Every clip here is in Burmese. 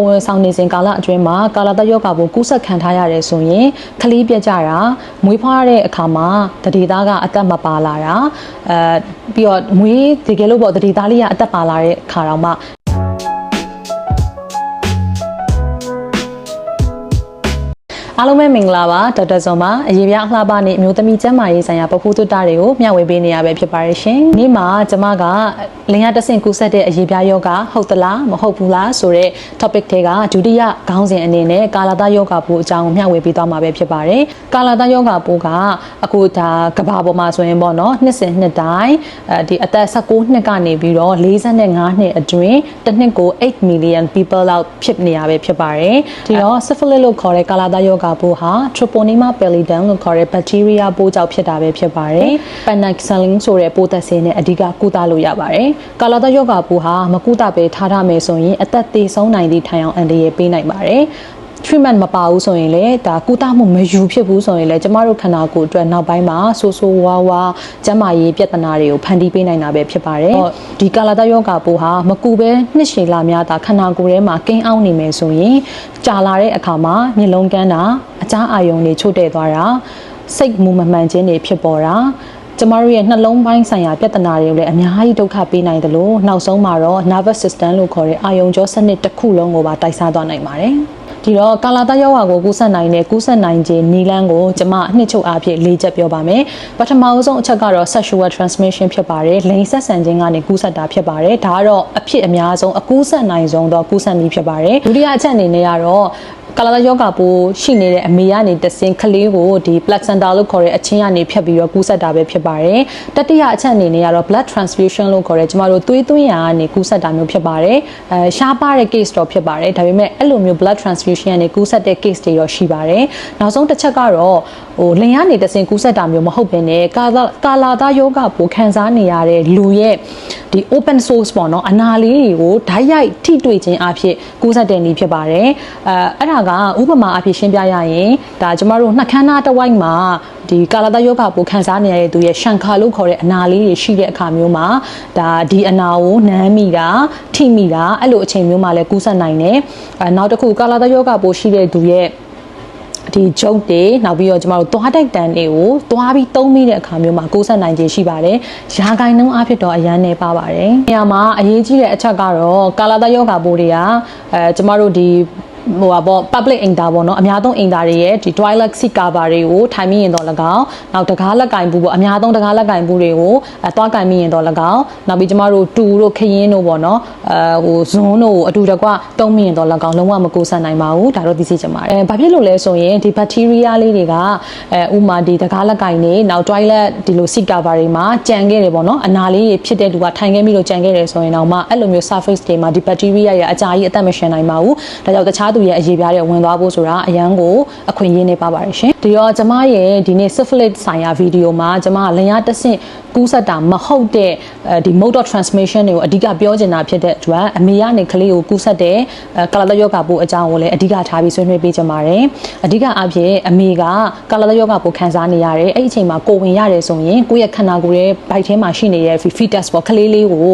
ပုံဝင်ဆောင်နေစဉ်ကာလအတွင်းမှာကာလာတယောဂါကိုကူးစက်ခံထားရတယ်ဆိုရင်ခလီးပြက်ကြတာမွေးဖွားတဲ့အခါမှာတတိသားကအသက်မပါလာတာအဲပြီးတော့မွေးတကယ်လို့ပေါ့တတိသားလေးကအသက်ပါလာတဲ့ခါတော့မှ အားလုံးပဲမင်္ဂလာပါဒေါက်တာဇွန်ပါအရေးပြအလှပနဲ့အမျိုးသမီးကျန်းမာရေးဆိုင်ရာပပူးတုတ္တတွေကိုမျှဝေပေးနေရပဲဖြစ်ပါရဲ့ရှင်။ဒီမှာကျမကလင်ရတဆင့်ကူးဆက်တဲ့အရေးပြယောဂဟုတ်သလားမဟုတ်ဘူးလားဆိုတဲ့ topic တွေကဒုတိယခေါင်းစဉ်အနေနဲ့ကာလာတယောဂပိုးအကြောင်းမျှဝေပေးသွားမှာပဲဖြစ်ပါတယ်။ကာလာတယောဂပိုးကအခုဒါကဘာပေါ်မှာဆိုရင်ပေါ့နော်နှစ်စဉ်နှစ်တိုင်းအဲဒီအသက်16နှစ်ကနေပြီးတော့45နှစ်အတွင်းတစ်နှစ်ကို8 million people လောက်ဖြစ်နေရပဲဖြစ်ပါတယ်။ဒီတော့ syphilis လို့ခေါ်တဲ့ကာလာတယောဂပိုးဟာ Treponema pallidum လို့ခေါ်တဲ့ bacteria ပိုးကြောင့်ဖြစ်တာပဲဖြစ်ပါတယ်။ Penicillin ဆိုတဲ့ပိုးသက်ဆေးနဲ့အဓိကကုသလို့ရပါတယ်။ကာလာတယောဂပိုးဟာမကုသပဲထားထားမယ်ဆိုရင်အသက်သေဆုံးနိုင်သည့်ထိုင်အောင်အန္တရာယ်ပေးနိုင်ပါတယ်။ treatment မပါဘူးဆိုရင်လည်းဒါကုသမှုမယူဖြစ်ဘူးဆိုရင်လည်းကျမတို့ခန္ဓာကိုယ်အတွက်နောက်ပိုင်းမှာဆိုးဆိုးဝါးဝါကျန်းမာရေးပြဿနာတွေကိုဖန်တီးပေးနိုင်တာပဲဖြစ်ပါတယ်။ဒီကာလာတယောဂါပိုးဟာမကူပဲနှစ်ရှည်လာများတာခန္ဓာကိုယ်ထဲမှာကိန်းအောင်နေမယ်ဆိုရင်ကြာလာတဲ့အခါမှာမျက်လုံးကန်းတာအကြားအာရုံတွေချို့တဲ့သွားတာစိတ်မူမမှန်ခြင်းတွေဖြစ်ပေါ်တာကျမတို့ရဲ့နှလုံးပိုင်းဆိုင်ရာပြဿနာတွေကိုလည်းအများကြီးဒုက္ခပေးနိုင်တယ်လို့နောက်ဆုံးမှာတော့ nervous system လို့ခေါ်တဲ့အာယုံကြောစနစ်တစ်ခုလုံးကိုပါတိုက်စားသွားနိုင်ပါတယ်။ ဒီတော့ကာလာတယောဂါကိုကူးစက်နိုင်တဲ့ကူးစက်နိုင်ခြင်းနီလန်းကိုကျမအနှစ်ချုပ်အားဖြင့်လေးချက်ပြောပါမယ်။ပထမအဆုံးအချက်ကတော့ sexual transmission ဖြစ်ပါတယ်။လိင်ဆက်ဆံခြင်းကနေကူးစက်တာဖြစ်ပါတယ်။ဒါကတော့အဖြစ်အများဆုံးအကူးစက်နိုင်ဆုံးတော့ကူးစက်နည်းဖြစ်ပါတယ်။ဒုတိယအချက်အနေနဲ့ကတော့ ကာလာတယောဂါပိုးရှိနေတဲ့အမေကနေတဆင်ကလေးကိုဒီ placenta လို့ခေါ်တဲ့အချင်းကနေဖြတ်ပြီးတော့ကူးစက်တာပဲဖြစ်ပါတယ်။တတိယအချက်အနေနဲ့ကတော့ blood transfusion လို့ခေါ်တဲ့ကျမတို့သွေးသွင်းရာကနေကူးစက်တာမျိုးဖြစ်ပါတယ်။အဲရှားပါတဲ့ case တော့ဖြစ်ပါတယ်။ဒါပေမဲ့အဲ့လိုမျိုး blood transfusion ကနေကူးစက်တဲ့ case တွေရောရှိပါတယ်။နောက်ဆုံးတစ်ချက်ကတော့ဟိုလင်ရနေတဆင်ကူးစက်တာမျိုးမဟုတ်ဘဲနဲ့ကာလာကာလာသားယောဂပိုးခံစားနေရတဲ့လူရဲ့ဒီ open source ပေါ့နော်အနာလေးတွေကိုဓာတ်ရိုက်ထိတွေ့ခြင်းအဖြစ်ကူးစက်တဲ့နည်းဖြစ်ပါတယ်။အဲအဲ့ဒါကဥပမာအဖြစ်ရှင်းပြရရင်ဒါကျမတို့နှာခမ်းနားတစ်ဝိုက်မှာဒီကာလာတယောဂပိုခံစားနေရတဲ့သူရဲ့ရှန်ခါလို့ခေါ်တဲ့အနာလေးတွေရှိတဲ့အခါမျိုးမှာဒါဒီအနာကိုနမ်းမိတာထိမိတာအဲ့လိုအချိန်မျိုးမှာလည်းကူးစက်နိုင်တယ်အဲနောက်တစ်ခုကာလာတယောဂပိုရှိတဲ့သူရဲ့ဒီဂျုတ်တွေနောက်ပြီးတော့ကျမတို့သွားတိုက်တန်တွေကိုသွားပြီးသုံးမိတဲ့အခါမျိုးမှာကိုးဆက်နိုင်ခြင်းရှိပါတယ်။ရာဂိုင်နှုန်းအဖြစ်တော့အရန်နေပါပါတယ်။နေရာမှာအရေးကြီးတဲ့အချက်ကတော့ကာလာတယောဂါပိုးတွေကအဲကျမတို့ဒီ ဟိုပါပေါ့ public inter ပေါ့နော်အများဆုံး inter တွေရဲ့ဒီ toilet seat cover တွေကိုထိုင်မိရင်တော့၎င်းနောက်တကားလက်ကင်ဘူးပေါ့အများဆုံးတကားလက်ကင်ဘူးတွေကိုအဲသွားကင်မိရင်တော့၎င်းနောက်ပြီးကျမတို့တူတို့ခရင်တို့ပေါ့နော်အဲဟိုဇွန်းတို့အတူတကွတုံးမိရင်တော့၎င်းလုံးဝမကူဆက်နိုင်ပါဘူးဒါတော့သိစေချင်ပါတယ်အဲဘာဖြစ်လို့လဲဆိုရင်ဒီ bacteria လေးတွေကအဲဥမာဒီတကားလက်ကင်နေနောက် toilet ဒီလို seat cover တွေမှာကြံခဲ့တယ်ပေါ့နော်အနာလေးတွေဖြစ်တဲ့လူကထိုင်ခဲ့ပြီးတော့ကြံခဲ့တယ်ဆိုရင်တော့မှအဲ့လိုမျိုး surface တွေမှာဒီ bacteria ရဲ့အကြာကြီးအသက်မရှင်နိုင်ပါဘူးဒါကြောင့်တခြားသူရဲ့အရေးပြားတဲ့ဝင်သွားဖို့ဆိုတာအရန်ကိုအခွင့်အရေးနေပါပါတယ်ရှင်ဒီတော့ကျမရဲ့ဒီနေ့ syphilis ဆိုင်ရာဗီဒီယိုမှာကျမကလင်ရတဆင့်ကူးစက်တာမဟုတ်တဲ့ဒီ mode of transmission တွေကိုအဓိကပြောချင်တာဖြစ်တဲ့အတွက်အမေကနေကလေးကိုကူးစက်တဲ့ကာလာတယောဂပိုးအကြောင်းကိုလည်းအဓိကထားပြီးဆွေးနွေးပေးချင်ပါတယ်အဓိကအဖြစ်အမေကကာလာတယောဂပိုးခံစားနေရတယ်အဲ့ဒီအချိန်မှာကိုဝင်ရတယ်ဆိုရင်ကိုယ့်ရဲ့ခန္ဓာကိုယ်ရဲ့ဗိုက်ထဲမှာရှိနေတဲ့ fetus ပေါ့ကလေးလေးကို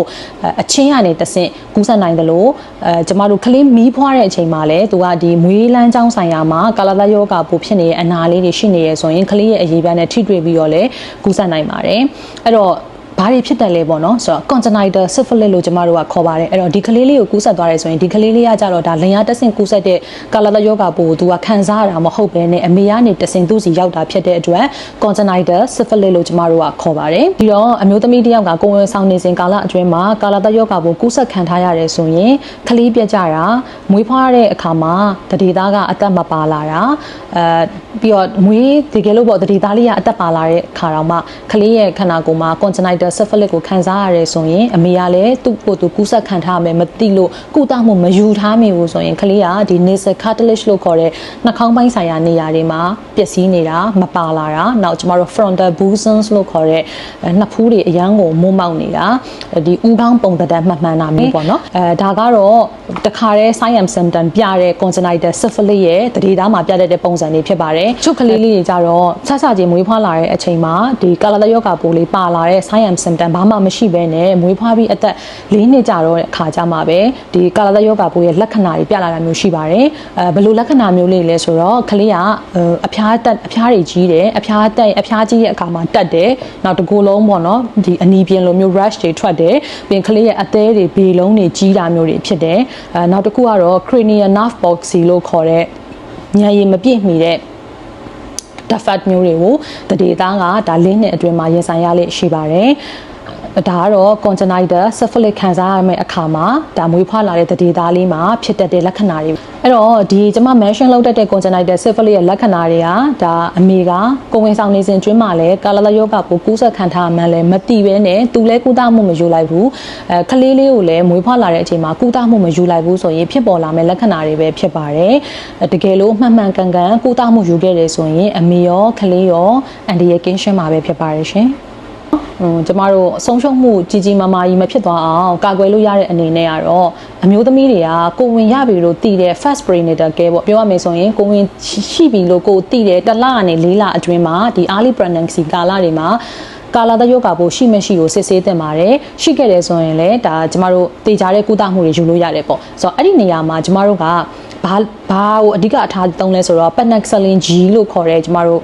အချင်းကနေတဆင့်ကူးစက်နိုင်တယ်လို့အဲကျမတို့ကလေးမီးဖွားတဲ့အချိန်မှာလည်းသူကဒီမွေးလန်းချောင်းဆိုင်ရာမှာကာလာတယောဂပိုးဖြစ်နေတဲ့အနာလေးတွေရှိနေရဆိုရင်ကလေးရဲ့အရေးပြားနဲ့ထိတွေ့ပြီးတော့လည်းကူးစက်နိုင်ပါတယ်အဲ့တော့ ဘာတွေဖြစ်တယ်လဲပေါ့နော်ဆိုတော့ congenital syphilis လို့ကျမတို့ကခေါ်ပါတယ်အဲ့တော့ဒီကလေးလေးကိုကူးစက်သွားတယ်ဆိုရင်ဒီကလေးလေးကကြတော့ဒါလင်ရတဆင့်ကူးစက်တဲ့ကာလာတယောဂပိုးကိုသူကခံစားရတာမဟုတ်ဘဲနဲ့အမေကနေတဆင့်သူ့စီရောက်တာဖြစ်တဲ့အတွက် congenital syphilis လို့ကျမတို့ကခေါ်ပါတယ်ပြီးတော့အမျိုးသမီးတစ်ယောက်ကကိုယ်ဝန်ဆောင်နေစဉ်ကာလအတွင်းမှာကာလာတယောဂပိုးကူးစက်ခံထားရတယ်ဆိုရင်ကလေးပြက်ကြတာမွေးဖွားတဲ့အခါမှာတတိသားကအသက်မပါလာတာအဲပြီးတော့မွေးတကယ်လို့ပေါ့တတိသားလေးကအသက်ပါလာတဲ့ခါတော့မှကလေးရဲ့ခန္ဓာကိုယ်မှာ congenital syphilis ကိုခံစားရတယ်ဆိုရင်အမေကလည်းသူ့ကိုယ်သူကူးစက်ခံထားမယ်မသိလို့ကုသမှုမယူထားမိဘူးဆိုရင်ကလေးကဒီ nasal cartilage လို့ခေါ်တဲ့နှာခေါင်းပိုင်းဆိုင်ရာနေရာတွေမှာပျက်စီးနေတာမပါလာတာနောက်ကျမတို့ frontal bosoms လို့ခေါ်တဲ့နှစ်ဖူးတွေအရန်ကိုမုံမောက်နေတာဒီဥကောင်းပုံသဏ္ဍာန်မှတ်မှန်တာမျိုးပေါ့နော်အဲဒါကတော့တခါတည်း sign and symptom ပြတဲ့ congenital syphilis ရဲ့တတိသားမှာပြတတ်တဲ့ပုံစံတွေဖြစ်ပါတယ်ချုပ်ကလေးလေးတွေကြတော့ဆက်ဆချင်းမွေးဖွားလာတဲ့အချိန်မှာဒီကာလာတယောဂါပိုးလေးပါလာတဲ့ sign and symptom ဘာမှမရှိဘဲနဲ့မွေးဖွားပြီးအသက်၄နှစ်ကြာတော့တဲ့အခါကျမှပဲဒီကာလာသက်ယောဂပိုးရဲ့လက္ခဏာတွေပြလာတာမျိုးရှိပါတယ်အဲဘယ်လိုလက္ခဏာမျိုးလေးလဲဆိုတော့ကလေးကအဖျားတက်အဖျားတွေကြီးတယ်အဖျားတက်အဖျားကြီးရဲ့အခါမှာတက်တယ်နောက်တစ်ကိုယ်လုံးပေါ့နော်ဒီအနီပြင်လိုမျိုး rush တွေထွက်တယ်ပြီးရင်ကလေးရဲ့အသေးတွေဘေလုံးတွေကြီးတာမျိုးတွေဖြစ်တယ်အဲနောက်တစ်ခုကတော့ cranial nerve palsy လို့ခေါ်တဲ့ဉာဏ်ရည်မပြည့်မီတဲ့ d fat မျိုးတွေကိုတဒေသားကဒါလင်းနဲ့အတွင်းမှာရင်ဆိုင်ရလိမ့်ရှိပါတယ် ဒါကတော့ congenital syphilis ခံစားရမယ့်အခါမှာဒါမွေးဖွားလာတဲ့တဒေသားလေးမှာဖြစ်တတ်တဲ့လက္ခဏာတွေအဲ့တော့ဒီကျွန်မ mention လုပ်တတ်တဲ့ congenital syphilis ရဲ့လက္ခဏာတွေကဒါအမေကကိုဝင်ဆောင်နေစဉ်ကျွန်းမှာလည်းကာလလယောဂကိုကူးစက်ခံထားမှန်းလည်းမတိပဲနဲ့သူလည်းကုသမှုမယူလိုက်ဘူးအဲကလေးလေးကိုလည်းမွေးဖွားလာတဲ့အချိန်မှာကုသမှုမယူလိုက်ဘူးဆိုရင်ဖြစ်ပေါ်လာမယ့်လက္ခဏာတွေပဲဖြစ်ပါတယ်တကယ်လို့မှန်မှန်ကန်ကန်ကုသမှုယူခဲ့တယ်ဆိုရင်အမေရောကလေးရောအန်ဒီရဲ့ကင်းရှင်းမှာပဲဖြစ်ပါတယ်ရှင် ဟိုကျမတို့အဆုံးရှုံးမှုကြီးကြီးမားမားကြီးမဖြစ်သွားအောင်ကာကွယ်လို့ရတဲ့အနေနဲ့ကတော့အမျိုးသမီးတွေကကိုဝင်ရပြီလို့တည်တဲ့ first prenatal care ပေါ့ပြောရမယ်ဆိုရင်ကိုဝင်ရှိပြီလို့ကိုတည်တဲ့တစ်လကနေ၄လအတွင်းမှာဒီ early pregnancy ကာလတွေမှာကာလာတယောဂါပို့ရှိမရှိကိုစစ်ဆေးတင်ပါတယ်ရှိခဲ့တယ်ဆိုရင်လည်းဒါကျမတို့တေချာတဲ့ကုသမှုတွေယူလို့ရတယ်ပေါ့ဆိုတော့အဲ့ဒီနေရာမှာကျမတို့ကဘာဘာကိုအဓိကအထားသုံးလဲဆိုတော့ penicillin G လို့ခေါ်တဲ့ကျမတို့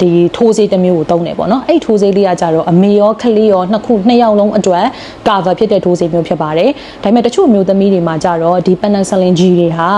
ဒီထိုးဆေးတစ်မျိုးကိုသုံးတယ်ပေါ့နော်အဲ့ထိုးဆေးလေးကကြတော့အမေရောကလေးရောနှစ်ခုနှစ်ယောက်လုံးအတွက် cover ဖြစ်တဲ့ထိုးဆေးမျိုးဖြစ်ပါတယ်ဒါပေမဲ့တချို့မျိုးသမီးတွေမှာကြတော့ဒီ penicillin G တွေဟာ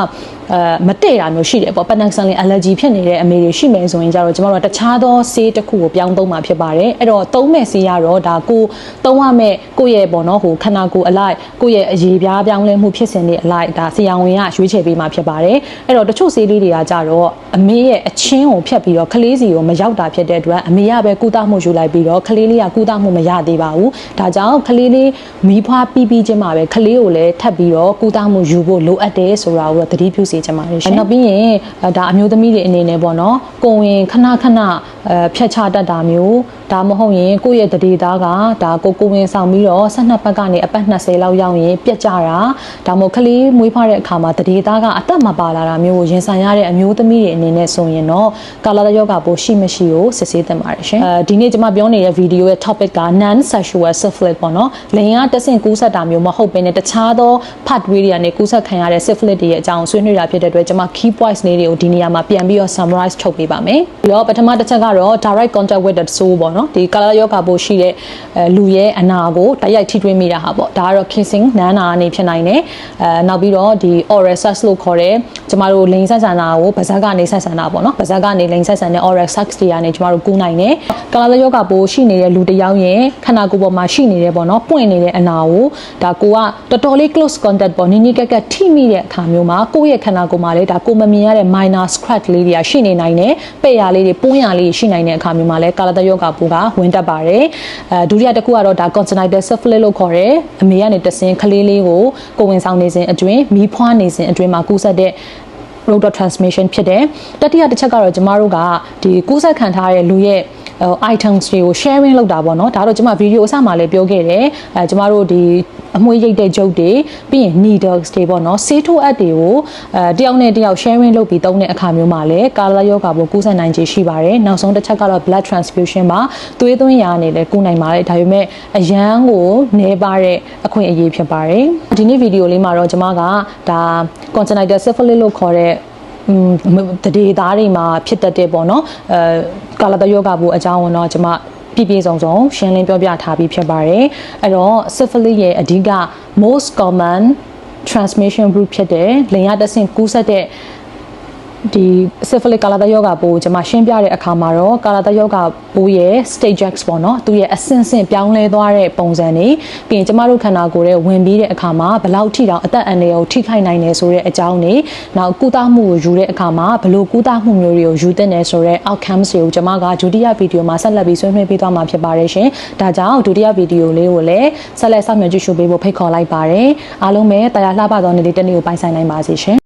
အဲမတည့်တာမျိုးရှိတယ်ပေါ့ penicillin allergy ဖြစ်နေတဲ့အမေတွေရှိမယ်ဆိုရင်ကြတော့ကျမတို့ကတခြားသောဆေးတစ်ခုကိုပြောင်းသုံးမှာဖြစ်ပါတယ်အဲ့တော့သုံးမဲ့ဆေးကတော့ဒါကိုသုံးရမဲ့ကိုယ့်ရဲ့ပေါ့နော်ဟိုခန္ဓာကိုယ်အလိုက်ကိုယ့်ရဲ့အရေးပြားပြောင်းလဲမှုဖြစ်စဉ်တွေအလိုက်ဒါဆရာဝန်ကရွေးချယ်ပေးမှာဖြစ်ပါတယ်အဲ့တော့တချို့ဆေးလေးတွေကကြတော့အမေရဲ့အချင်းကိုဖြတ်ပြီးတော့ကလေးစီကိုမရောက်တာဖြစ်တဲ့အတွက်အမေကပဲကုသမှုယူလိုက်ပြီးတော့ကလေးလေးကကုသမှုမရသေးပါဘူးဒါကြောင့်ကလေးလေးမီးဖွားပြီးပြီးချင်းမှာပဲကလေးကိုလည်းထပ်ပြီးတော့ကုသမှုယူဖို့လိုအပ်တယ်ဆိုတာကိုသတိပြုစေချင်ပါတယ်ရှင်နောက်ပြီးရင်ဒါအမျိုးသမီးတွေအနေနဲ့ပေါ့နော်ကိုဝင်ခဏခဏအဲဖြတ်ချတတ်တာမျိုး ဒါမဟုတ်ရင်ကိုယ့်ရဲ့တတိသားကဒါကိုကိုဝင်ဆောင်ပြီးတော့12ပတ်ကနေအပတ်20လောက်ရောက်ရင်ပြက်ကြတာဒါမှမဟုတ်ကလေးမွေးဖွားတဲ့အခါမှာတတိသားကအသက်မပါလာတာမျိုးကိုရင်ဆိုင်ရတဲ့အမျိုးသမီးတွေအနေနဲ့ဆိုရင်တော့ကာလာယောဂပိုရှိမရှိကိုစစ်ဆေးသင့်ပါတယ်ရှင်အဲဒီနေ့ကျွန်မပြောနေတဲ့ဗီဒီယိုရဲ့ topic က non sexual syphilis ပေါ့နော်လိင်ကတဆင့်ကူးစက်တာမျိုးမဟုတ်ဘဲနဲ့တခြားသော pathway တွေကနေကူးစက်ခံရတဲ့ syphilis တွေရဲ့အကြောင်းဆွေးနွေးတာဖြစ်တဲ့အတွက်ကျွန်မ key points လေးတွေကိုဒီနေရာမှာပြန်ပြီးတော့ summarize ထုတ်ပေးပါမယ်ပြီးတော့ပထမတစ်ချက်ကတော့ direct contact with the soul ပေါ့နော်ဒီကာလာယောဂပိုရှိတဲ့အဲလူရဲ့အနာကိုတိုက်ရိုက်ထိတွေ့မိတာဟာပေါ့ဒါကတော့ kissing နန်းနာအနေဖြစ်နိုင်တယ်အဲနောက်ပြီးတော့ဒီ oral sex လို့ခေါ်တဲ့ ကျမတို့လိင်ဆက်ဆံတာကိုပါးစပ်ကနေဆက်ဆံတာပေါ့နော်ပါးစပ်ကနေလိင်ဆက်ဆံတဲ့ oral sex တွေကနေကျမတို့ကူးနိုင်တယ်ကာလာယောဂပိုရှိနေတဲ့လူတစ်ယောက်ရဲ့ခန္ဓာကိုယ်ပေါ်မှာရှိနေတဲ့ပေါ့နော်ပွင့်နေတဲ့အနာကိုဒါကိုကတော်တော်လေး close contact ပေါ့နီးနီးကက်ကက်ထိမိတဲ့အခါမျိုးမှာကိုယ့်ရဲ့ခန္ဓာကိုယ်မှာလည်းဒါကိုမမြင်ရတဲ့ minor scratch လေးတွေကရှိနေနိုင်တယ်ပဲ့ရလေးတွေပွင့်ရလေးတွေရှိနိုင်တဲ့အခါမျိုးမှာလည်းကာလာယောဂပိုကဝင်တတ်ပါတယ်အဲဒုတိယတစ်ခုကတော့ဒါ congenital syphilis လို့ခေါ်တယ်အမေကနေတဆင်ကလေးလေးကိုကိုဝင်ဆောင်နေစဉ်အတွင်းမီးဖွားနေစဉ်အတွင်းမှာကူးစက်တဲ့ road transmission ဖြစ်တယ်တတိယတစ်ချက်ကတော့ကျမတို့ကဒီကူးစက်ခံထားတဲ့လူရဲ့ items တွေကို sharing လုပ်တာပေါ့နော်ဒါတော့ကျမဗီဒီယိုအစမှာလည်းပြောခဲ့တယ်အဲကျမတို့ဒီအမွှေးရိတ်တဲ့ဂျုတ်တွေပြီးရင် needles တွေပေါ့နော်ဆေးထိုးအပ်တွေကိုအဲတယောက်နဲ့တယောက် sharing လုပ်ပြီးသုံးတဲ့အခါမျိုးမှာလည်းကာလာယောဂါပိုကူးစက်နိုင်ခြေရှိပါတယ်နောက်ဆုံးတစ်ချက်ကတော့ blood transfusion မှာသွေးသွင်းရာအနေနဲ့ကူးနိုင်ပါတယ်ဒါပေမဲ့အရန်ကိုနေပါတဲ့အခွင့်အရေးဖြစ်ပါတယ်ဒီနေ့ဗီဒီယိုလေးမှာတော့ကျမကဒါ congenital syphilis လို့ခေါ်တဲ့อืม တဒေသားတွေမှာဖြစ်တတ်တဲ့ပေါ့နော်အဲကာလာတယောဂါဘူးအကြောင်းကိုတော့ကျွန်မပြည့်ပြည့်စုံစုံရှင်းလင်းပြောပြထားပြီးဖြစ်ပါတယ်အဲ့တော့ syphilis ရဲ့အဓိက most common transmission route ဖြစ်တဲ့လင်ရတဆင့်ကူးစက်တဲ့ ဒီ syphilis ကာလာတယောဂါပိုးကျွန်မရှင်းပြတဲ့အခါမှာတော့ကာလာတယောဂါပိုးရဲ့ stages ပေါ့နော်သူရဲ့အဆင့်ဆင့်ပြောင်းလဲသွားတဲ့ပုံစံတွေပြီးရင်ကျွန်မတို့ခန္ဓာကိုယ်ရဲ့ဝင်ပြီးတဲ့အခါမှာဘယ်လောက်ထိတောင်အသက်အန္တရာယ်ကိုထိခိုက်နိုင်တယ်ဆိုတဲ့အကြောင်းတွေနောက်ကုသမှုကိုယူတဲ့အခါမှာဘယ်လိုကုသမှုမျိုးတွေကိုယူသင့်တယ်ဆိုတဲ့ outcomes တွေကိုကျွန်မကဒုတိယဗီဒီယိုမှာဆက်လက်ပြီးဆွေးနွေးပေးသွားမှာဖြစ်ပါတယ်ရှင်ဒါကြောင့်ဒုတိယဗီဒီယိုလေးကိုလည်းဆက်လက်ဆောင်ရွက်ကြည့်ရှုပေးဖို့ဖိတ်ခေါ်လိုက်ပါတယ်အားလုံးပဲတရားလှပသောနေ့လေးတစ်နေ့ကိုပိုင်ဆိုင်နိုင်ပါစေရှင်